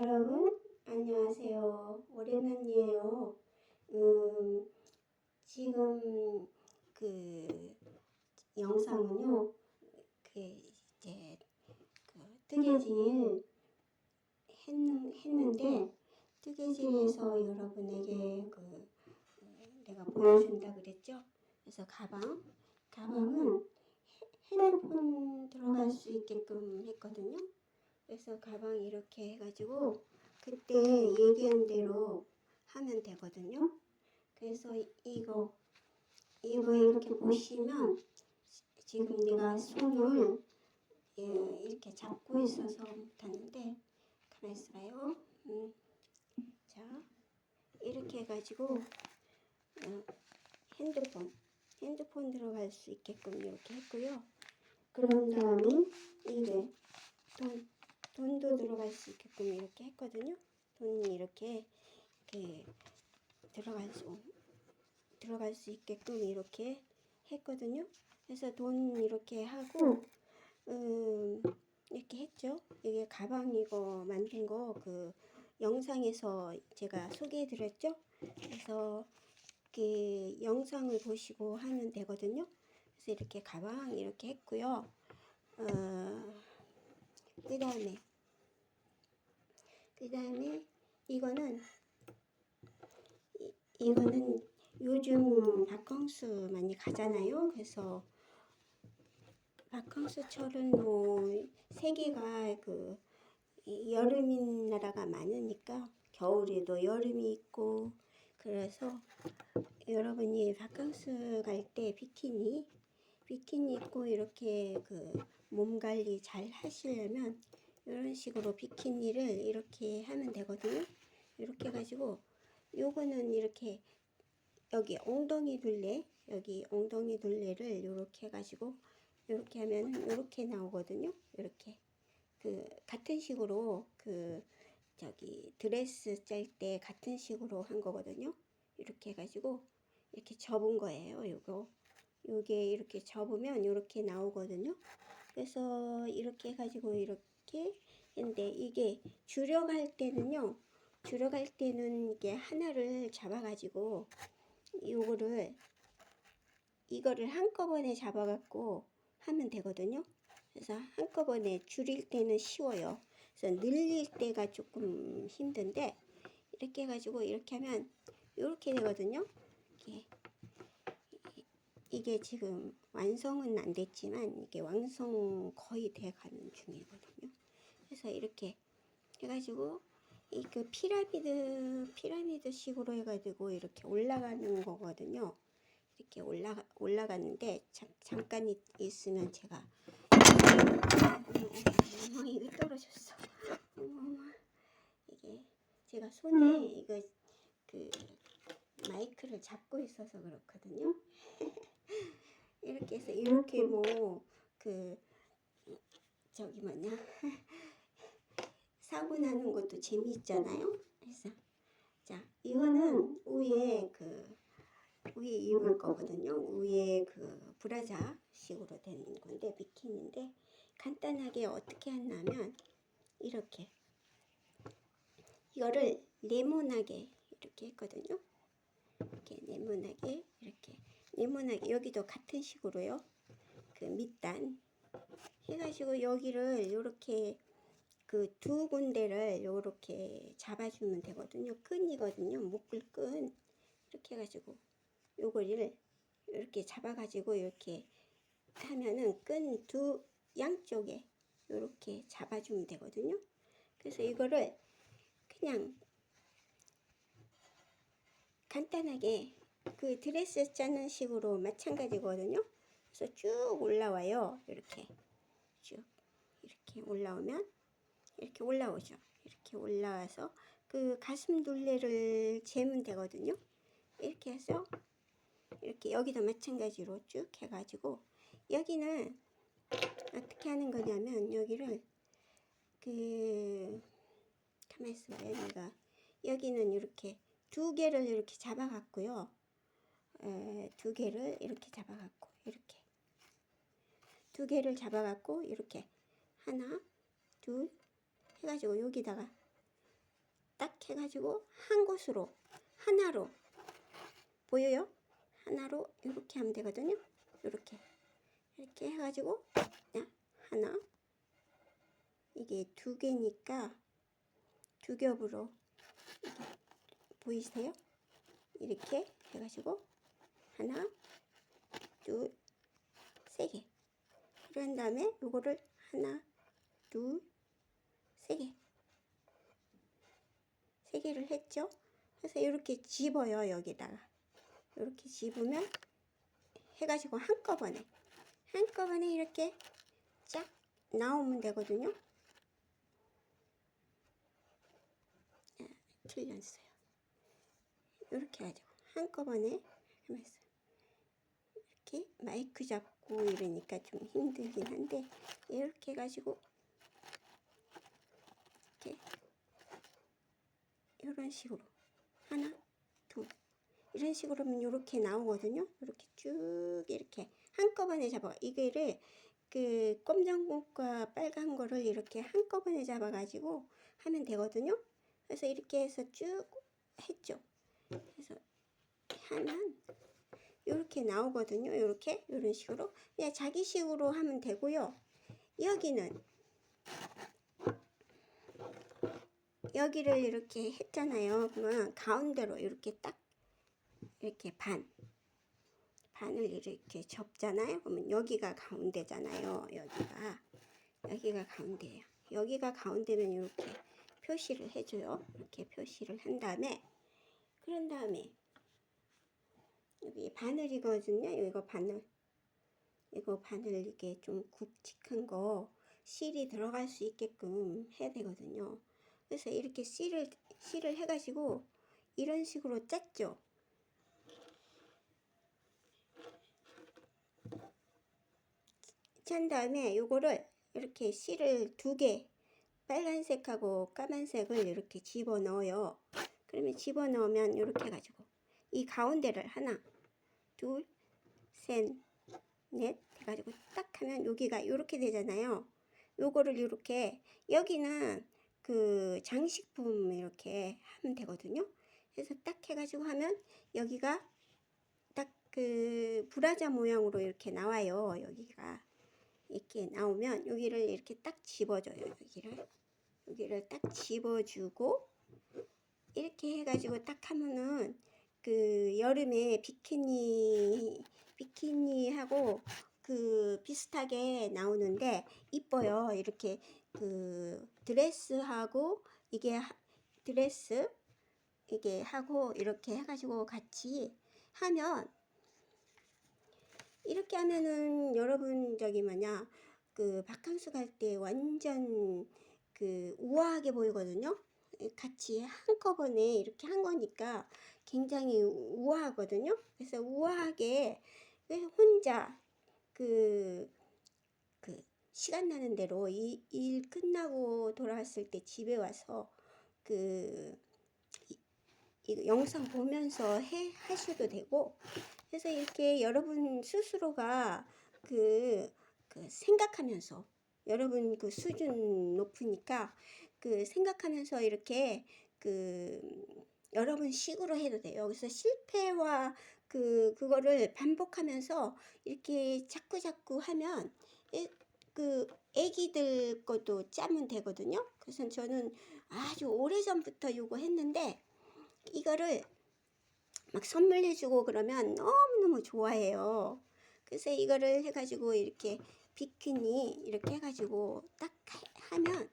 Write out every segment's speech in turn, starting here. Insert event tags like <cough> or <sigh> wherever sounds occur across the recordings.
여러분 안녕하세요. 오랜만이에요. 음, 지금 그 영상은요. 그 이제 그 뜨개질 했, 했는데 뜨개질에서 여러분에게 그 어, 내가 보여준다 그랬죠. 그래서 가방 가방은 헤- 핸드폰 들어갈 수 있게끔 했거든요. 그래서 가방 이렇게 해가지고 그때 얘기한 대로 하면 되거든요. 그래서 이- 이거 이거 이렇게 보시면 지금 내가 손을 예, 이렇게 잡고 있어서 못하는데 가만 있어봐요. 음, 자 이렇게 해가지고 어, 핸드폰 핸드폰 들어갈 수 있게끔 이렇게 했고요. 그런 다음에 이게 돈 돈도 들어갈 수 있게끔 이렇게 했거든요. 돈이 이렇게 이렇게 들어갈 수 들어갈 수 있게끔 이렇게 했거든요. 그래서 돈 이렇게 하고 음, 이렇게 했죠. 이게 가방 이거 만든 거 그 영상에서 제가 소개해 드렸죠. 그래서 이렇게 영상을 보시고 하면 되거든요. 그래서 이렇게 가방 이렇게 했고요. 어, 그 다음에 그 다음에 이거는 이, 이거는 요즘 바캉스 많이 가잖아요. 그래서 바캉스철은 뭐 세계가 그이 여름인 나라가 많으니까 겨울에도 여름이 있고 그래서 여러분이 바캉스 갈 때 비키니 비키니 입고 이렇게 그 몸 관리 잘 하시려면 이런 식으로 비키니를 이렇게 하면 되거든요. 이렇게 해가지고 요거는 이렇게 여기 엉덩이 둘레 여기 엉덩이 둘레를 이렇게 해가지고 이렇게 하면은 이렇게 나오거든요. 이렇게 그 같은 식으로 그 저기 드레스 짤 때 같은 식으로 한 거거든요. 이렇게 해가지고 이렇게 접은 거예요. 요거 요게 이렇게 접으면 이렇게 나오거든요. 그래서 이렇게 해가지고 이렇게 했는데 이게 줄여갈 때는요. 줄여갈 때는 이게 하나를 잡아가지고 요거를 이거를 한꺼번에 잡아갖고 하면 되거든요. 그래서 한꺼번에 줄일 때는 쉬워요. 그래서 늘릴 때가 조금 힘든데 이렇게 해가지고 이렇게 하면 이렇게 되거든요. 이게 이게 지금 완성은 안 됐지만 이게 완성 거의 돼 가는 중이거든요. 그래서 이렇게 해가지고 이 그 피라미드 피라미드 식으로 해가지고 이렇게 올라가는 거거든요. 이렇게 올라가 올라가는데 잠, 잠깐 있, 있으면 제가 어머 이거 떨어졌어. 어머 이게 제가 손에 이거 그 마이크를 잡고 있어서 그렇거든요. <laughs> 이렇게 해서 이렇게 뭐 그 저기 뭐냐 <laughs> 사고 나는 것도 재미있잖아요. 그래서 자 이거는 위에 그 위에 입을 거거든요. 위에 그 브라자 식으로 된 건데 비키니인데 간단하게 어떻게 했냐면 이렇게 이거를 네모나게 이렇게 했거든요. 이렇게 네모나게 이렇게 네모나게 여기도 같은 식으로요. 그 밑단 해가지고 여기를 이렇게 그 두 군데를 이렇게 잡아주면 되거든요. 끈이거든요. 묶을 끈 이렇게 해가지고 요거를 이렇게 잡아가지고 이렇게 하면은 끈 두 양쪽에 이렇게 잡아주면 되거든요. 그래서 이거를 그냥 간단하게 그 드레스 짜는 식으로 마찬가지거든요. 그래서 쭉 올라와요. 이렇게 쭉 이렇게 올라오면 이렇게 올라오죠. 이렇게 올라와서 그 가슴 둘레를 재면 되거든요. 이렇게 해서 이렇게 여기도 마찬가지로 쭉 해가지고 여기는 어떻게 하는 거냐면 여기를 그 가만히 있어봐요. 여기는 이렇게 두 개를 이렇게 잡아갖고요. 에, 두 개를 이렇게 잡아갖고 이렇게 두 개를 잡아갖고 이렇게 하나 둘 해가지고 여기다가 딱 해가지고 한 곳으로 하나로 보여요? 하나로 이렇게 하면 되거든요. 이렇게 이렇게 해가지고 야, 하나 이게 두 개니까 두 겹으로 보이세요? 이렇게 해가지고 하나 둘 세 개. 그런 다음에 요거를 하나 둘 세 개. 세 개를 했죠? 그래서 이렇게 집어요 여기다가 이렇게 집으면 해가지고 한꺼번에 한꺼번에 이렇게 쫙 나오면 되거든요. 아, 틀렸어요. 이렇게 해가지고 한꺼번에 하면서 이렇게 마이크 잡고 이러니까 좀 힘들긴 한데 이렇게 해가지고 이렇게 이런 식으로 하나 둘 이런 식으로 하면 이렇게 나오거든요. 이렇게 쭉 이렇게 한꺼번에 잡아 이거를 그 검정색과 빨간 거를 이렇게 한꺼번에 잡아 가지고 하면 되거든요. 그래서 이렇게 해서 쭉 했죠. 그래서 하면 이렇게 나오거든요. 이렇게 이런 식으로 그냥 자기식으로 하면 되고요. 여기는 여기를 이렇게 했잖아요. 그러면 가운데로 이렇게 딱 이렇게 반 반을 이렇게 접잖아요. 그러면 여기가 가운데잖아요. 여기가 여기가 가운데예요. 여기가 가운데면 이렇게 표시를 해줘요. 이렇게 표시를 한 다음에 그런 다음에 여기 바늘이거든요. 이거 바늘 이거 바늘 이게 좀 굵직한 거 실이 들어갈 수 있게끔 해야 되거든요. 그래서 이렇게 실을 실을 해가지고 이런 식으로 짰죠. 짠 다음에 요거를 이렇게 실을 두 개 빨간색하고 까만색을 이렇게 집어 넣어요. 그러면 집어 넣으면 이렇게 해가지고 이 가운데를 하나 둘 셋 넷 해가지고 딱 하면 여기가 이렇게 되잖아요. 요거를 이렇게 여기는 그 장식품 이렇게 하면 되거든요. 그래서 딱 해가지고 하면 여기가 딱 그 브라자 모양으로 이렇게 나와요. 여기가 이렇게 나오면 여기를 이렇게 딱 집어줘요. 여기를 여기를 딱 집어주고 이렇게 해가지고 딱 하면은 그 여름에 비키니 비키니하고 그 비슷하게 나오는데 이뻐요. 이렇게 그 드레스하고 이게 하- 드레스 이게 하고 이렇게 해가지고 같이 하면 이렇게 하면은 여러분 저기 뭐냐 그 바캉스 갈 때 완전 그 우아하게 보이거든요. 같이 한꺼번에 이렇게 한 거니까 굉장히 우아하거든요. 그래서 우아하게 왜 혼자 그, 그 시간 나는 대로 이, 일 끝나고 돌아왔을 때 집에 와서 그 이, 이 영상 보면서 해 하셔도 되고 그래서 이렇게 여러분 스스로가 그, 그 생각하면서 여러분 그 수준 높으니까 그 생각하면서 이렇게 그 여러분 식으로 해도 돼요. 그래서 실패와 그 그거를 반복하면서 이렇게 자꾸 자꾸 하면 에, 그 애기들 것도 짜면 되거든요. 그래서 저는 아주 오래 전부터 이거 했는데 이거를 막 선물해주고 그러면 너무너무 좋아해요. 그래서 이거를 해가지고 이렇게 비키니 이렇게 해가지고 딱 하- 하면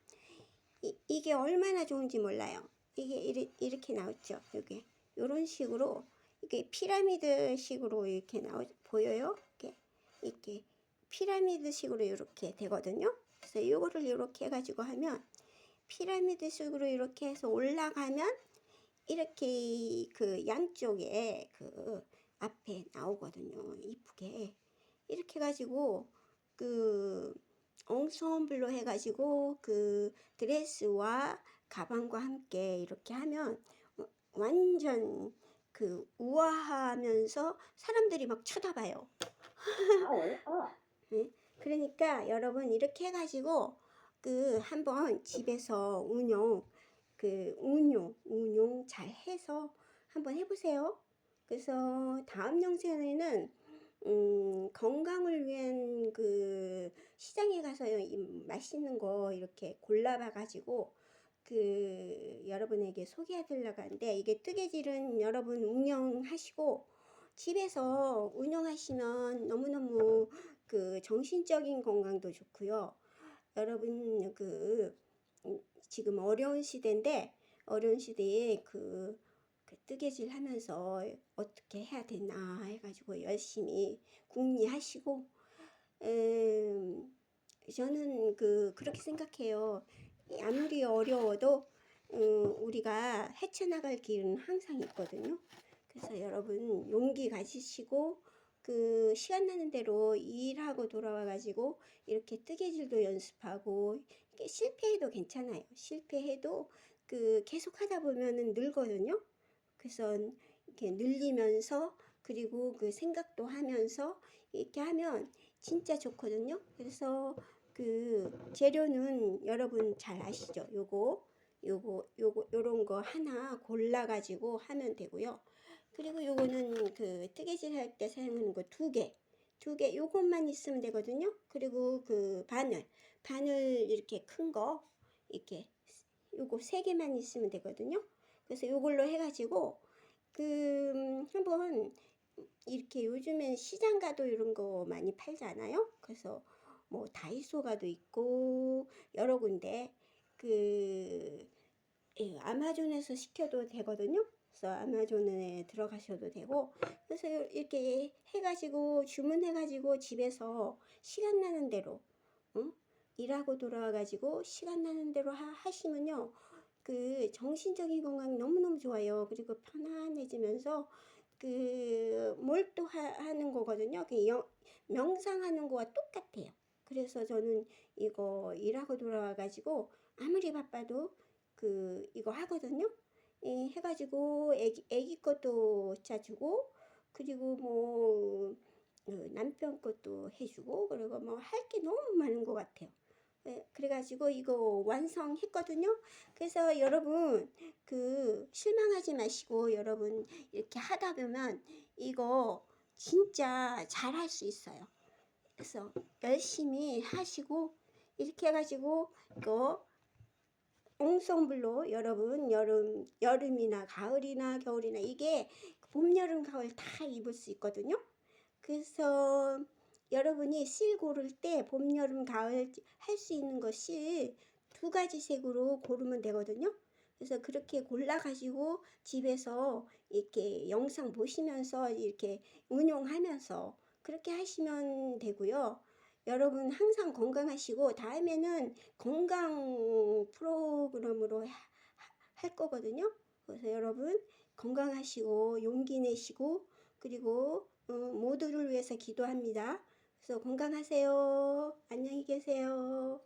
이, 이게 얼마나 좋은지 몰라요. 이게 이렇게 나왔죠. 여기 이런 식으로 이게 피라미드 식으로 이렇게 나오 보여요. 이렇게 이렇게 피라미드 식으로 이렇게 되거든요. 그래서 이거를 이렇게 해가지고 하면 피라미드 식으로 이렇게 해서 올라가면 이렇게 그 양쪽에 그 앞에 나오거든요. 이쁘게 이렇게 해가지고 그 엉성블로 해가지고 그 드레스와 가방과 함께 이렇게 하면 어, 완전 그 우아하면서 사람들이 막 쳐다봐요. 네? 그러니까 여러분 이렇게 해가지고 그 한번 집에서 운용 그 운용, 운용 잘 해서 한번 해보세요. 그래서 다음 영상에는 음, 건강을 위한 그 시장에 가서 이 맛있는 거 이렇게 골라봐 가지고 그 여러분에게 소개해 드리려고 하는데 이게 뜨개질은 여러분 운영하시고 집에서 운영하시면 너무너무 그 정신적인 건강도 좋고요. 여러분 그 음, 지금 어려운 시대인데 어려운 시대에 그, 그 뜨개질 하면서 어떻게 해야 되나 해가지고 열심히 궁리하시고 음, 저는 그 그렇게 생각해요. 아무리 어려워도 음, 우리가 헤쳐나갈 길은 항상 있거든요. 그래서 여러분 용기 가지시고 그 시간 나는 대로 일하고 돌아와 가지고 이렇게 뜨개질도 연습하고 실패해도 괜찮아요. 실패해도 그 계속 하다 보면은 늘거든요. 그래서 이렇게 늘리면서 그리고 그 생각도 하면서 이렇게 하면 진짜 좋거든요. 그래서 그 재료는 여러분 잘 아시죠? 요거 요거 요거 요런 거 하나 골라 가지고 하면 되고요. 그리고 요거는 그 뜨개질 할 때 사용하는 거 두 개. 두 개 요것만 있으면 되거든요. 그리고 그 바늘. 바늘 이렇게 큰 거 이렇게 요거 세 개만 있으면 되거든요. 그래서 요걸로 해 가지고 그 음, 한번 이렇게 요즘엔 시장 가도 이런 거 많이 팔잖아요. 그래서 뭐 다이소 가도 있고 여러 군데 그 예, 아마존에서 시켜도 되거든요. 그래서 아마존에 들어가셔도 되고 그래서 이렇게 해가지고 주문해가지고 집에서 시간 나는 대로 응? 일하고 돌아와가지고 시간 나는 대로 하, 하시면요 그 정신적인 건강 너무너무 좋아요. 그리고 편안해지면서 그 몰두 하는 거거든요. 그 영, 명상하는 거와 똑같아요. 그래서 저는 이거 일하고 돌아와가지고 아무리 바빠도 그 이거 하거든요. 예, 해가지고 애기, 애기 것도 짜주고 그리고 뭐 어, 남편 것도 해주고 그리고 뭐 할 게 너무 많은 것 같아요. 예, 그래가지고 이거 완성했거든요. 그래서 여러분 그 실망하지 마시고 여러분 이렇게 하다 보면 이거 진짜 잘 할 수 있어요. 그래서 열심히 하시고 이렇게 해가지고 이거 옹성불로 여러분 여름 여름이나 가을이나 겨울이나 이게 봄 여름 가을 다 입을 수 있거든요. 그래서 여러분이 실 고를 때 봄 여름 가을 할 수 있는 것이 두 가지 색으로 고르면 되거든요. 그래서 그렇게 골라 가지고 집에서 이렇게 영상 보시면서 이렇게 운용하면서 그렇게 하시면 되고요. 여러분 항상 건강하시고 다음에는 건강 프로그램으로 하- 할 거거든요. 그래서 여러분 건강하시고 용기 내시고 그리고 어, 모두를 위해서 기도합니다. 건강하세요. 안녕히 계세요.